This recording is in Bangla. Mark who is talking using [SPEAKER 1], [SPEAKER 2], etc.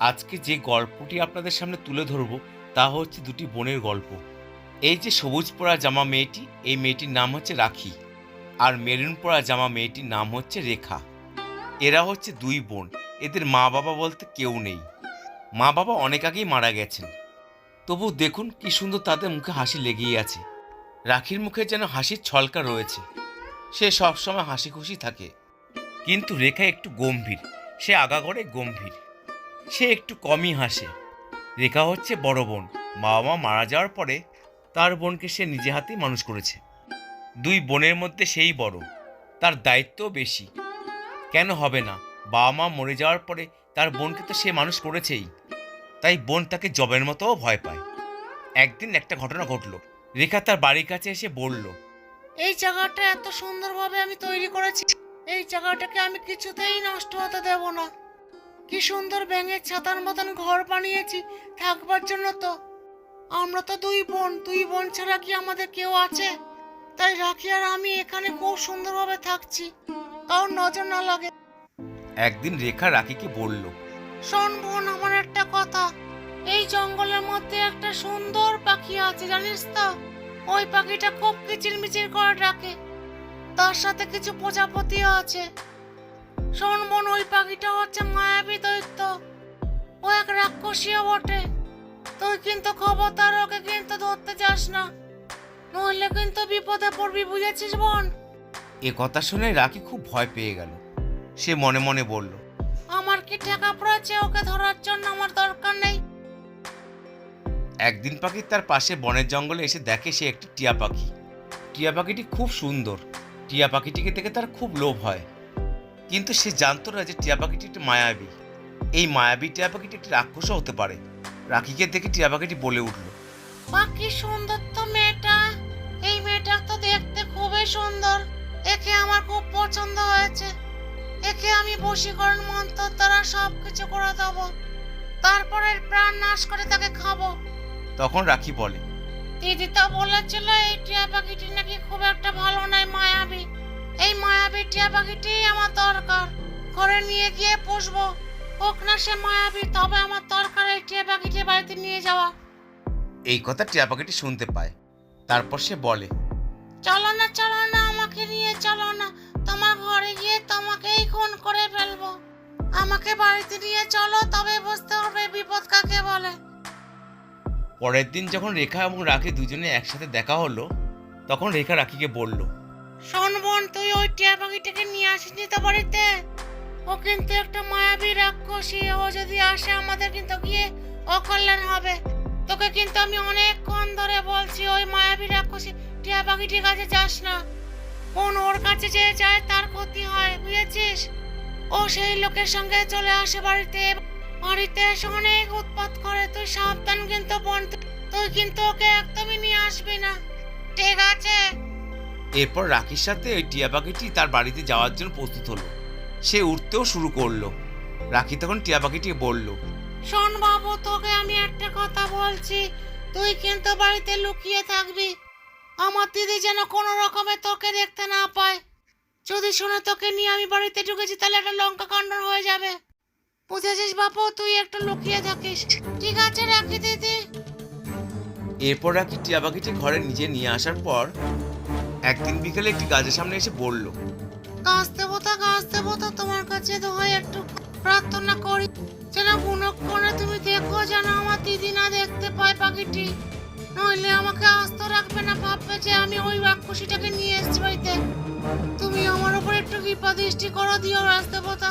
[SPEAKER 1] আজকে যে গল্পটি আপনাদের সামনে তুলে ধরব, তা হচ্ছে দুটি বোনের গল্প। এই যে সবুজ পরা জামা মেয়েটি, এই মেয়েটির নাম হচ্ছে রাখি। আর মেরুন পরা জামা মেয়েটির নাম হচ্ছে রেখা। এরা হচ্ছে দুই বোন। এদের মা বাবা বলতে কেউ নেই। মা বাবা অনেক আগেই মারা গেছেন। তবু দেখুন কি সুন্দর তাদের মুখে হাসি লেগেই আছে। রাখির মুখে যেন হাসির ছলকা রয়েছে। সে সবসময় হাসি খুশি থাকে। কিন্তু রেখা একটু গম্ভীর। সে আগাগড়ে গম্ভীর। সে একটু কমই হাসে। রেখা হচ্ছে বড় বোন। বাবা মা মারা যাওয়ার পরে তার বোনকে সে নিজে হাতেই মানুষ করেছে। দুই বোনের মধ্যে সেই বড়। তার দায়িত্ব বেশি। কেন হবে না? বাবা মা মরে যাওয়ার পরে তার বোনকে তো সে মানুষ করেছেই। তাই বোন তাকে জবের মতোও ভয় পায়। একদিন একটা ঘটনা ঘটলো। রেখা তার বাড়ির কাছে এসে বলল,
[SPEAKER 2] এই জায়গাটা এত সুন্দরভাবে আমি তৈরি করেছি। এই জায়গাটাকে আমি কিছুতেই নষ্ট হতে দেব না। কি সুন্দর ব্যাঙের ছাতার মতন ঘর বানিয়েছি থাকবার জন্য তো। আমরা তো দুই বোন দুই বোন ছাড়া কি আমাদের কেউ আছে? তাই রাখি আর আমি এখানে খুব সুন্দরভাবে থাকছি। কারণ নজর না লাগে।
[SPEAKER 1] একদিন রেখা রাখিকে বলল
[SPEAKER 2] শোন বোন আমার একটা কথা। এই জঙ্গলের মধ্যে একটা সুন্দর পাখি আছে জানিস তো? ওই পাখিটা খুব কিচিরমিচির করে ডাকে। তার সাথে কিছু প্রজাপতিও আছে। শোন ওই পাখিটা হচ্ছে মায়াবী দৈত্য। ও এক রাক্ষসীও বটে। তুই কিন্তু খবরদার ওকে কিন্তু ধরতে যাস না। নইলে কিন্তু বিপদে পড়বি বুঝেছিস বোন?
[SPEAKER 1] এ কথা শুনে রাখি খুব ভয় পেয়ে গেল। সে মনে মনে বলল
[SPEAKER 2] আমার কি টাকা পড়েছে ওকে ধরার জন্য আমার দরকার নেই?
[SPEAKER 1] একদিন পাখি তার পাশে বনের জঙ্গলে এসে দেখে সে একটি টিয়া পাখি। টিয়া পাখিটি খুব সুন্দর। টিয়া পাখিটিকে দেখে তার খুব লোভ হয়। কিন্তু সে জানতো না যে টিয়া পাখিটি একটি মায়াবী। এই মায়াবী টিয়া পাখিটি একটি রাক্ষসও হতে পারে। রাখিকে দেখে টিয়া পাখিটি বলে উঠল
[SPEAKER 2] বা কি সুন্দর তো মেয়েটা। এই মেয়েটা তো দেখতে খুবই সুন্দর। একে আমার খুব পছন্দ হয়েছে। একে আমি বশীকরণ মন্ত্র দ্বারা সব কিছু করে দেবো। তারপরে প্রাণ নাশ করে তাকে খাব।
[SPEAKER 1] তখন রাখি বলে
[SPEAKER 2] দিদি তো বলেছিল এই টিয়া পাখিটি নাকি খুব টিয়া পাখিটি আমার দরকার। ঘরে নিয়ে গিয়ে পুষবো। হোক না সে মায়াবী তবে আমার দরকার এই টিয়া পাখিটি বাড়িতে নিয়ে যাওয়া।
[SPEAKER 1] এই কথা টিয়া পাখিটি শুনতে পায়। তারপর সে বলে
[SPEAKER 2] চলো না চলো না আমাকে নিয়ে চলো না। তোমার ঘরে গিয়ে তোমাকেই খুন করে ফেলব। আমাকে বাড়িতে নিয়ে চলো তবে বুঝতে হবে বিপদ কাকে বলে।
[SPEAKER 1] পরের দিন যখন রেখা এবং রাখি দুজনে একসাথে দেখা হলো তখন রেখা রাখিকে বলল
[SPEAKER 2] শোন বোন, তুই ওই টিয়া পাখিটাকে নিয়ে আসিনি তো বাড়িতে? ও কিন্তু একটা মায়াবী রাক্ষসী, ও যদি আসে আমাদের কিন্তু গিয়ে অকল্যাণ হবে। তোকে কিন্তু আমি অনেকক্ষণ ধরে বলছি, ওই মায়াবী রাক্ষসী টিয়া পাখিটির কাছে যাস না। কোন ওর কাছে যে যায় তার ক্ষতি হয়, বুঝেছিস? ও সেই লোকের সঙ্গে চলে আসে বাড়িতে। বাড়িতে এসে অনেক উৎপাত করে, তুই সাবধান কিন্তু বোন, তুই কিন্তু ওকে একদমই নিয়ে আসবি না। ঠিক আছে?
[SPEAKER 1] এরপর রাখির সাথে ওই টিয়া পাখিটি তার বাড়িতে যাওয়ার জন্য প্রস্তুত হলো। সে উঠতেও শুরু করল। রাখি তখন টিয়া পাখিটিকে বলল
[SPEAKER 2] শোন বাবু তোকে আমি একটা কথা বলছি। তুই কিন্তু বাড়িতে লুকিয়ে থাকবি। আমার দিদি যেন কোনো রকমে তোকে দেখতে না পায়। যদি শুনে তোকে নিয়ে আমি বাড়িতে ঢুকেছি তাহলে একটা লঙ্কা কাণ্ড হয়ে যাবে। বুঝেছিস বাপু? তুই একটু লুকিয়ে থাকিস। ঠিক আছে রাখি দিদি।
[SPEAKER 1] এরপর রাখি টিয়া পাখিটি ঘরে নিজে নিয়ে আসার পর একদিন বিকেলে একটি গাছের সামনে এসে বলল,
[SPEAKER 2] গাছ দেবতা গাছ দেবতা, তোমার কাছে দোহাই একটু প্রার্থনা করি। যেন বুনক্ষণে তুমি দেখো যেন আমার দিদি না দেখতে পায় পাখিটি। নইলে আমাকে আস্ত রাখবে না, ভাববে যে আমি ওই রাক্ষসীটাকে নিয়ে এসেছি বাড়িতে। তুমি আমার উপর একটু কৃপা দৃষ্টি করো, দিও রাজ দেবতা।